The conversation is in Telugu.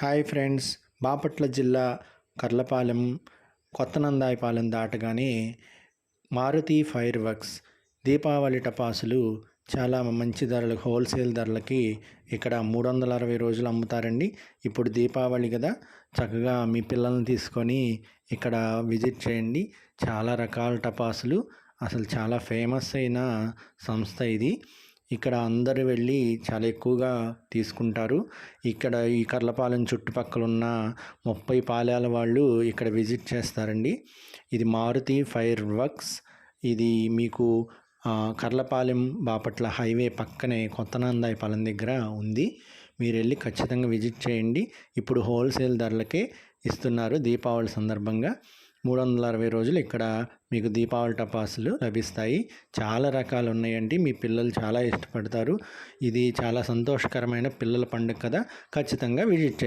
Hi friends. బాపట్ల జిల్లా కర్లపాలెం కొత్తనందాయపాలెం దాటగానే మారుతి ఫైర్ వర్క్స్ దీపావళి టపాసులు చాలా మంచి ధరలకు హోల్సేల్ ధరలకి ఇక్కడ మూడు వందల అరవై రోజులు అమ్ముతారండి. ఇప్పుడు దీపావళి కదా. చక్కగా మీ పిల్లల్ని తీసుకొని ఇక్కడ విజిట్ చేయండి. చాలా రకాల టపాసులు. అసలు చాలా ఫేమస్ అయిన సంస్థ ఇది. ఇక్కడ అందరు వెళ్ళి చాలా ఎక్కువగా తీసుకుంటారు. ఇక్కడ ఈ కర్లపాలెం చుట్టుపక్కల ఉన్న ముప్పై పాలెల వాళ్ళు ఇక్కడ విజిట్ చేస్తారండి. ఇది మారుతి ఫైర్ వర్క్స్. ఇది మీకు కర్లపాలెం బాపట్ల హైవే పక్కనే కొత్తనందాయపాలెం దగ్గర ఉంది. మీరు వెళ్ళి ఖచ్చితంగా విజిట్ చేయండి. ఇప్పుడు హోల్సేల్ ధరలకే ఇస్తున్నారు దీపావళి సందర్భంగా. మూడు వందల అరవై రోజులు ఇక్కడ మీకు దీపావళి టపాసులు లభిస్తాయి. చాలా రకాలు ఉన్నాయండి. మీ పిల్లలు చాలా ఇష్టపడతారు. ఇది చాలా సంతోషకరమైన పిల్లల పండుగ కదా. ఖచ్చితంగా విజిట్ చేయండి.